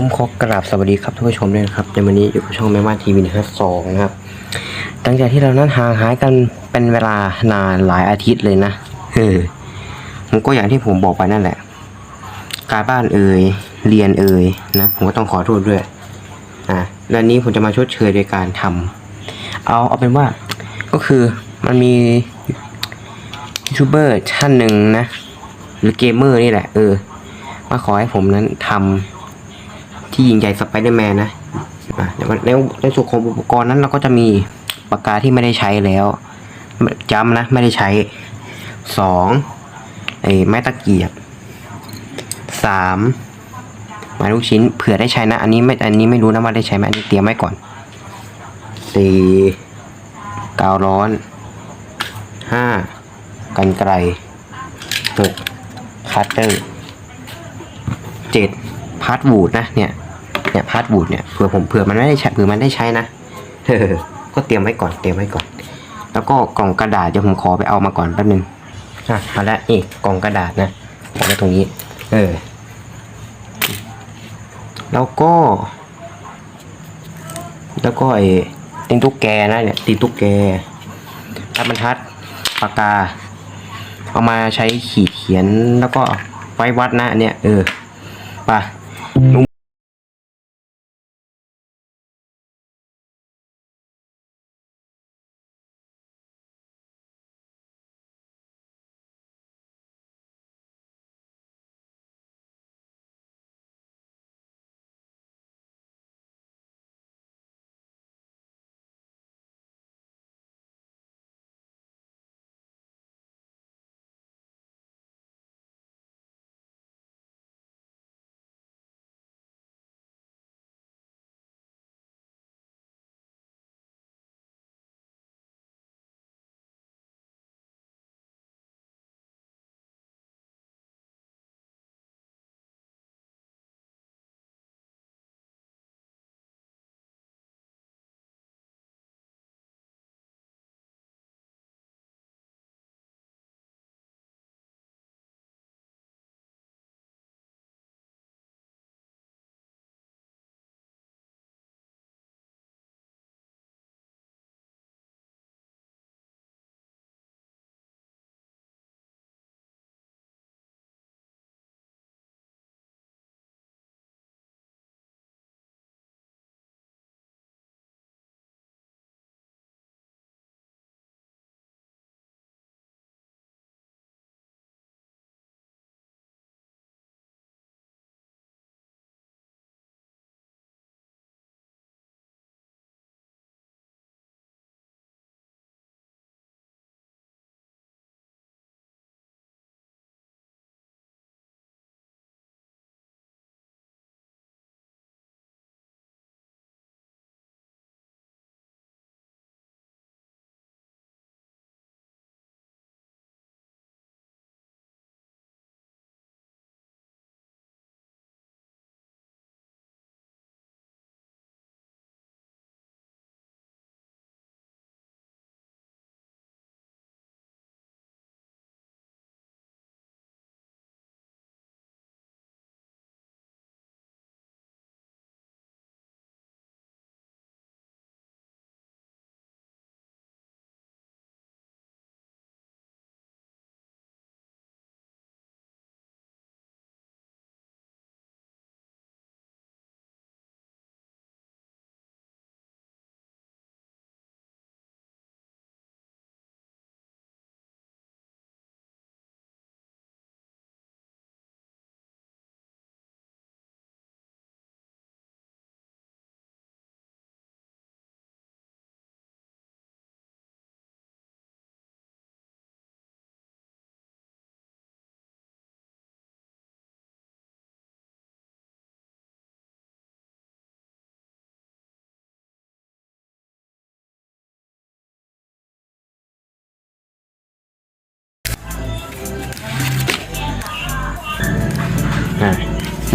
ผมขอกราบสวัสดีครับท่านผู้ชมด้วยนะครับในวันนี้อยู่กับช่องแม่ม่านทีวีนะครับสองนะครับหลังจากที่เรานั้นห่างหายกันเป็นเวลานานหลายอาทิตย์เลยนะเออผมก็อย่างที่ผมบอกไปนั่นแหละ การบ้านเอ่ยเรียนเอ่ยนะผมก็ต้องขอโทษด้วยอะและนี้ผมจะมาชดเชยโดยการทำเอาเอาเป็นว่าก็คือมันมียูทูบเบอร์ท่านหนึ่งนะ หรือเกมเมอร์นี่แหละเออมาขอให้ผมนั้นทำ ที่ยิงใหญ่สไปเดอร์แมนนะอะแล้วในส่วนของอุปกรณ์นั้นเราก็จะมีปากกาที่ไม่ได้ใช้แล้วจำนะไม่ได้ใช้สองไอ้ไม้ตะเกียบสามไม้ลูกชิ้นเผื่อได้ใช้นะ อันนี้ไม่อันนี้ไม่รู้นะว่าได้ใช้ไหมอันนี้เตรียมไว้ก่อนสี่กาวร้อนห้ากันไกลหกคัตเตอร์เจ็ดพาร์ทวูดนะเนี่ย เนี่ยพาร์ทวูดเนี่ยเผื่อผมเผื่อมันไม่ได้ใช้เผื่อมันได้ใช้นะเออก็เตรียมไว้ก่อนเตรียมไว้ก่อน แล้วก็กล่องกระดาษเดี๋ยวผมขอไปเอามาก่อนแป๊บนึงอะมาแล้วนี่กล่องกระดาษนะวางไว้ตรงนี้ เออ แล้วก็ แล้วก็ไอ้ตีนตุ๊กแกนะเนี่ยตีนตุ๊กแกทับบรรทัดปากกา เอามาใช้ขีดเขียนแล้วก็ไว้วัดนะเนี่ยเออไป่ะลุง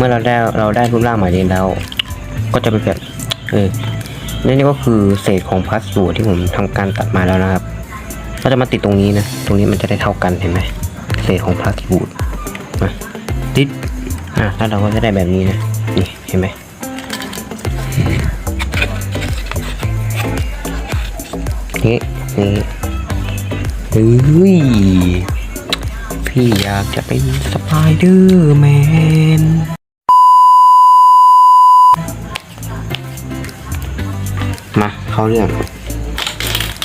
มื่อเราได้เราได้รูปร่างหมายเลนแล้ว ก็จะเป็นแบบเออนี่ก็คือเศษของพาสสูตรที่ผมทำการตัดมาแล้วนะครับ ก็จะมาติดตรงนี้นะ ตรงนี้มันจะได้เท่ากันเห็นไหมเศษของพาสสูตรมาติดอะแล้วเราก็จะได้แบบนี้นะนี่เห็นไหมนี่นี่เฮ้ยพี่อยากจะเป็นสไปเดอร์แมน เข้าเรื่อง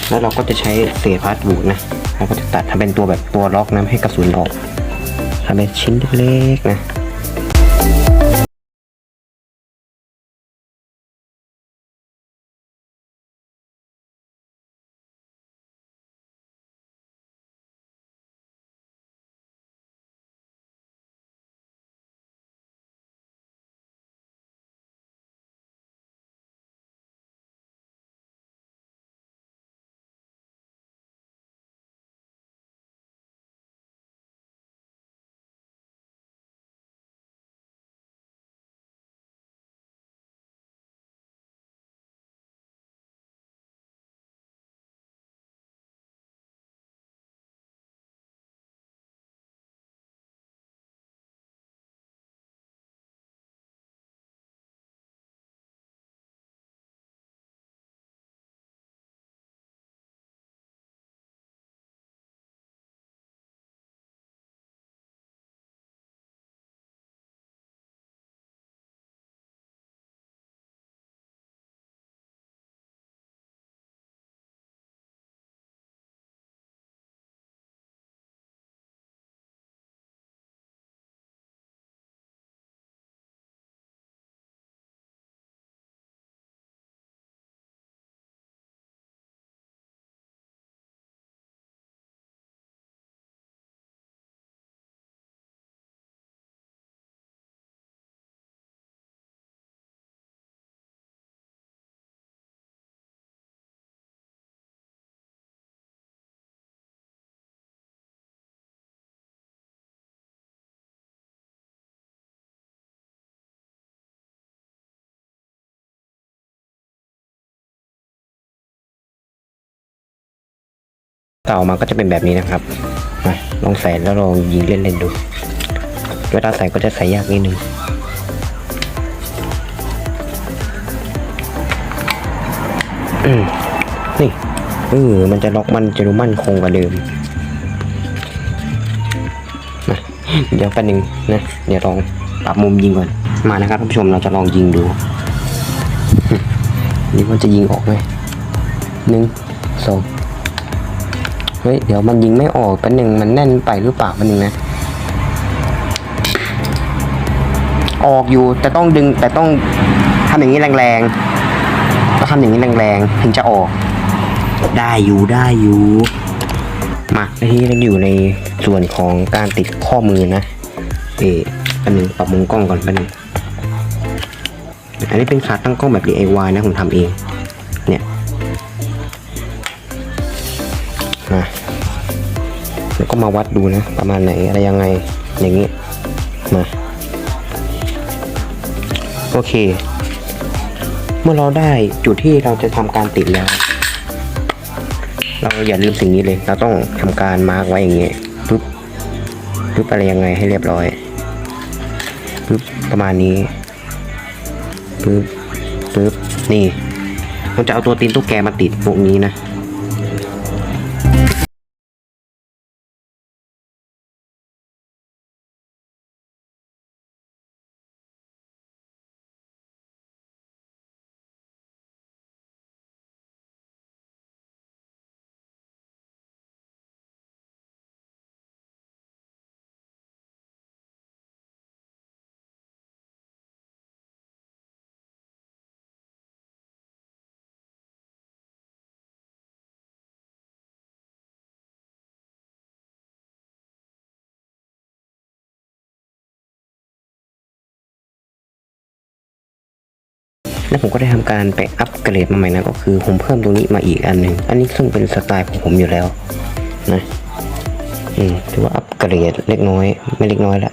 แล้วเราก็จะใช้เศษพลาสบูดนะเราก็จะตัดทำเป็นตัวแบบตัวล็อกนะให้กระสุนออกทำเป็นชิ้นเล็กๆนะ ต่อมาก็จะเป็นแบบนี้นะครับมาลองใส่แล้วลองยิงเล่นๆดูเวลาใส่ก็จะใส่ยากนิดนึงอืมนี่เออมันจะล็อกมันจะดูมั่นคงกว่าเดิมนะเดี๋ยวแป๊บนึงนะเดี๋ยวลองปรับมุมยิงก่อนมานะครับท่านผู้ชมเราจะลองยิงดูนี่มันจะยิงออกไหมหนึ่งสอง ฮ้ย เดี๋ยวมันยิงไม่ออกแป๊บนึงมันแน่นไปหรือเปล่าแป๊บนึงนะ ออกอยู่แต่ต้องดึงแต่ต้องทำอย่างนี้แรงๆต้องทำอย่างนี้แรงๆถึงจะออก ได้อยู่ได้อยู่มาทีนี้เราอยู่ในส่วนของการติดข้อมือนะเอ๊ะอันหนึ่งปรับมุมกล้องก่อนแป๊บนึงอันนี้เป็นขาตั้งกล้องแบบ DIY นะผมทำเอง เนี่ยมา แล้วก็มาวัดดูนะ ประมาณไหนอะไรยังไงอย่างนี้มาโอเค เมื่อเราได้จุดที่เราจะทำการติดแล้ว เราอย่าลืมสิ่งนี้เลย เราต้องทำการมาร์กไว้อย่างเงี้ยปุ๊บปุ๊บอะไรยังไงให้เรียบร้อยปุ๊บประมาณนี้ปุ๊บปุ๊บนี่เราจะเอาตัวตีนตุ๊กแกมาติดพวกนี้นะ แล้วผมก็ได้ทำการไปอัปเกรดมาใหม่นะก็คือ ผมเพิ่มตรงนี้มาอีกอันหนึ่งอันนี้ซึ่งเป็นสไตล์ของผมอยู่แล้วนะอืมถือว่าอัปเกรดเล็กน้อย ไม่เล็กน้อยละ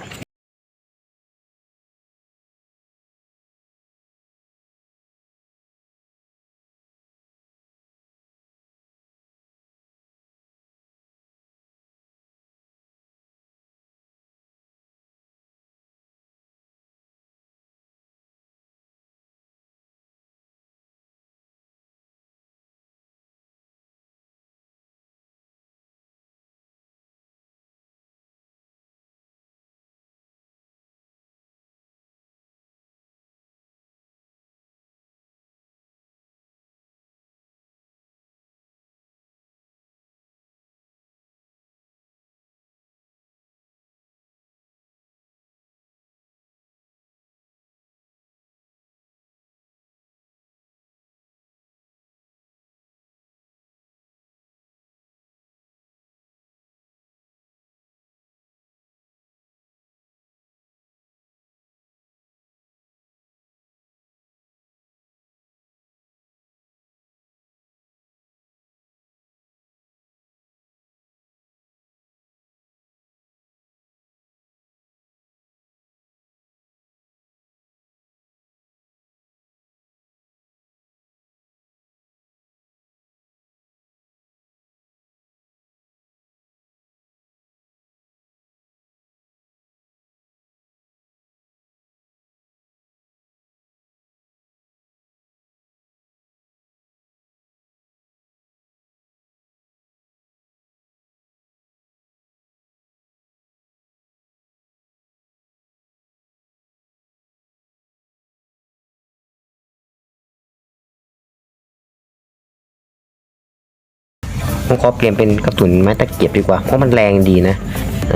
ผมขอเปลี่ยนเป็นกระสุนไม้ตะเกียบดีกว่า เพราะมันแรงดีนะ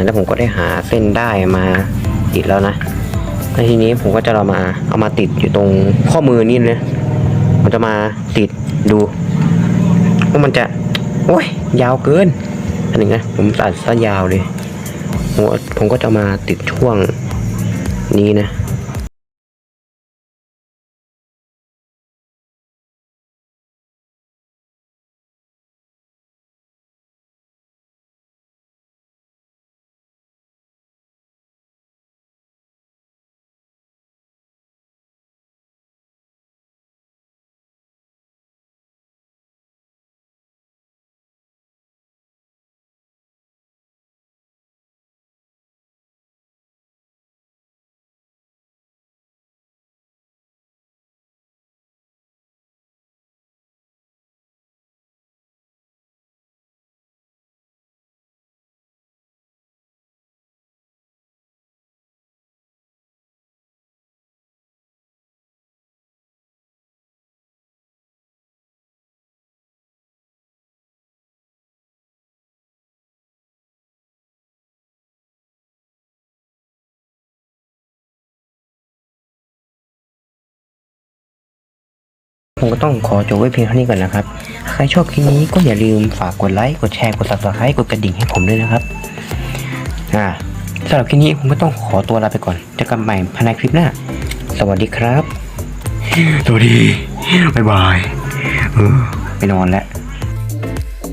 แล้วผมก็ได้หาเส้นได้มาติดแล้วนะแล้วทีนี้ผมก็จะเอามาเอามาติดอยู่ตรงข้อมือนี่เลยมันจะมาติดดูว่ามันจะ โอ้ย ยาวเกิน อันหนึ่งนะ ผมตัดซะยาวเลยผมก็ผมก็จะมาติดช่วงนี้นะ ผมก็ต้องขอจบไว้เพียงเท่านี้ก่อนนะครับ ใครชอบคลิปนี้ก็อย่าลืมฝากกดไลค์กดแชร์กด subscribe กดกระดิ่งให้ผมด้วยนะครับอ่าสำหรับคลิปนี้ผมก็ต้องขอตัวลาไปก่อนเจอกันใหม่ภายในคลิปหน้า สวัสดีครับ สวัสดี บ๊ายบาย เออไปนอนแล้ว